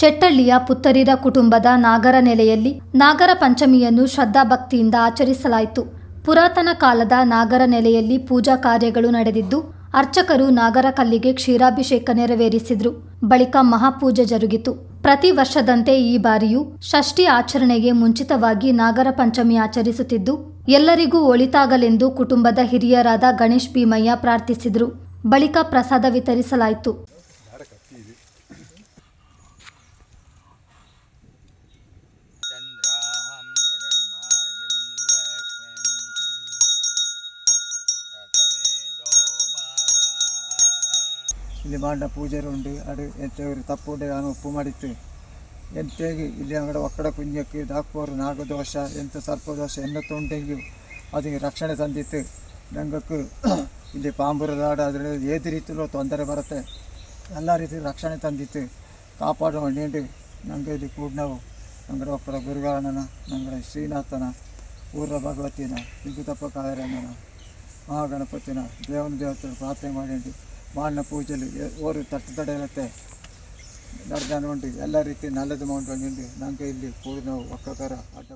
ಚೆಟ್ಟಳ್ಳಿಯ ಪುತ್ತರಿರ ಕುಟುಂಬದ ನಾಗರ ನೆಲೆಯಲ್ಲಿ ನಾಗರ ಪಂಚಮಿಯನ್ನು ಶ್ರದ್ಧಾಭಕ್ತಿಯಿಂದ ಆಚರಿಸಲಾಯಿತು. ಪುರಾತನ ಕಾಲದ ನಾಗರ ನೆಲೆಯಲ್ಲಿ ಪೂಜಾ ಕಾರ್ಯಗಳು ನಡೆದಿದ್ದು, ಅರ್ಚಕರು ನಾಗರ ಕಲ್ಲಿಗೆ ಕ್ಷೀರಾಭಿಷೇಕ ನೆರವೇರಿಸಿದ್ರು. ಬಳಿಕ ಮಹಾಪೂಜೆ ಜರುಗಿತು. ಪ್ರತಿ ವರ್ಷದಂತೆ ಈ ಬಾರಿಯೂ ಷಷ್ಠಿ ಆಚರಣೆಗೆ ಮುಂಚಿತವಾಗಿ ನಾಗರ ಪಂಚಮಿ ಆಚರಿಸುತ್ತಿದ್ದು, ಎಲ್ಲರಿಗೂ ಒಳಿತಾಗಲೆಂದು ಕುಟುಂಬದ ಹಿರಿಯರಾದ ಗಣೇಶ್ ಭೀಮಯ್ಯ ಪ್ರಾರ್ಥಿಸಿದ್ರು. ಬಳಿಕ ಪ್ರಸಾದ ವಿತರಿಸಲಾಯಿತು. ಇಲ್ಲಿ ಮಾಡಿದ ಪೂಜಾರಿ ಉಂಡು ಎಂತೆಯವರು ತಪ್ಪು ಉಂಡೆ ನಾನು ಉಪ್ಪು ಮಾಡಿತ್ತು ಎಂತೆಗೆ, ಇಲ್ಲಿ ಅಂಗಡ ಒಕ್ಕಡ ಕುಂಜಕ್ಕೆ ದಾಕ್ಕೋರು ನಾಗದೋಷ, ಎಂತ ಸರ್ಪದೋಷ ಎನ್ನ ಉಂಟೆಂಗಿ ಅದಕ್ಕೆ ರಕ್ಷಣೆ ತಂದಿತ್ತು. ನಂಗಕ್ಕೆ ಇಲ್ಲಿ ಪಾಂಬುರದಾಡ ಅದರಲ್ಲಿ ಏದು ರೀತಿಲೂ ತೊಂದರೆ ಬರುತ್ತೆ. ಎಲ್ಲ ರೀತಿ ರಕ್ಷಣೆ ತಂದಿತ್ತು. ಕಾಪಾಡುವ ನೀಡು ನಂಗೆ ಇಲ್ಲಿ ಕೂಡ್ನವು. ನಾವು ನಂಗಡ ಒಕ್ಕಡ ಗುರುಗಾರಣನ ನಂಗಡ ಶ್ರೀನಾಥನ ಊರ ಭಗವತಿನ ಸಿಂಗುತಪ್ಪ ಕಾಯರಣ್ಣನ, ಮಹಾಗಣಪತಿನ, ದೇವನ ದೇವತೆ ಪ್ರಾರ್ಥನೆ ಮಾಡಿ ಮಾಡಿನ ಪೂಜೆಲಿ ಓರು ತಟ್ಟು ತಡೆಯಲತ್ತೆ ನಡೆದಾನ ಉಂಟು, ಎಲ್ಲ ರೀತಿ ನಲ್ಲದು ಉಂಟು. ನಂಗೆ ಇಲ್ಲಿ ಕೂಡ ನಾವು ಒಕ್ಕಕರ ಅಡ್ಡ